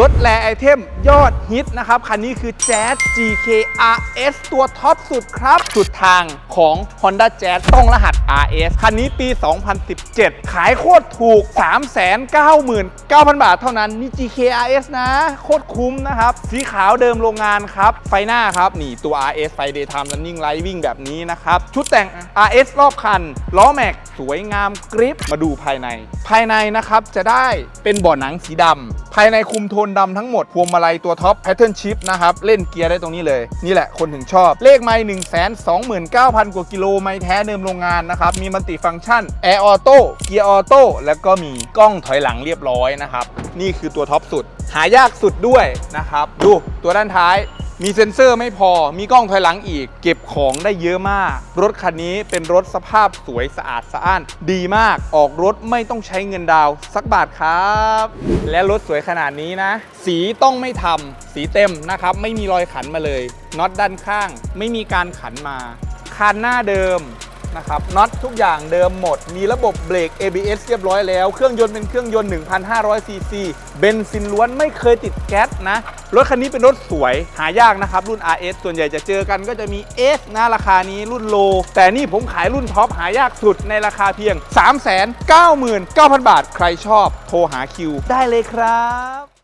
รถแรไอเทมยอดฮิตนะครับ คันนี้คือ Jazz GK RS ตัวท็อปสุดครับ สุดทางของ Honda Jazz ต้องรหัส RS คันนี้ปี 2017 ขายโคตรถูก 399,000 บาทเท่านั้น นี่ GK RS นะ โคตรคุ้มนะครับ สีขาวเดิมโรงงานครับ ไฟหน้าครับ นี่ตัว RS ไฟ Daytime Running Light วิ่งแบบนี้นะครับ ชุดแต่ง RS รอบคัน ล้อแม็กสวยงามกริปมาดูภายใน ภายในนะครับจะได้เป็นเบ่อหนังสีดำภายในคุมโทนดำทั้งหมดพวงมาลัยตัวท็อปแพทเทิร์นชิพนะครับ เล่นเกียร์ได้ตรงนี้เลย นี่แหละคนถึงชอบ เลขไมล์1 2 9 0 0 0 กว่ากิโลไม่แท้เดิมโรงงานนะครับ มีมัลติฟังก์ชันแอร์ออโต้เกียร์ออโต้แล้วก็มีกล้องถอยหลังเรียบร้อยนะครับ นี่คือตัวท็อปสุด หายากสุดด้วยนะครับ ดูตัวด้านท้าย มีเซ็นเซอร์ไม่พอ มีกล้องถอยหลังอีก เก็บของได้เยอะมาก รถคันนี้เป็นรถสภาพสวยสะอาดสะอ้าน ดีมาก ออกรถไม่ต้องใช้เงินดาวสักบาทครับ และรถสวยขนาดนี้นะ สีต้องไม่ทำ สีเต็มนะครับ ไม่มีรอยขันมาเลย น็อตด้านข้าง ไม่มีการขันมา คันหน้าเดิม นะครับน็อตทุกอย่างเดิมหมด มีระบบเบรก ABS เรียบร้อยแล้ว เครื่องยนต์เป็นเครื่องยนต์ 1,500 ซีซี เบนซินล้วนไม่เคยติดแก๊สนะ รถคันนี้เป็นรถสวย หายากนะครับ รุ่น RS ส่วนใหญ่จะเจอกันก็จะมี S นะราคานี้รุ่นโล แต่นี่ผมขายรุ่นท็อปหายากสุดในราคาเพียง 399,000 บาท ใครชอบโทรหาคิว ได้เลยครับ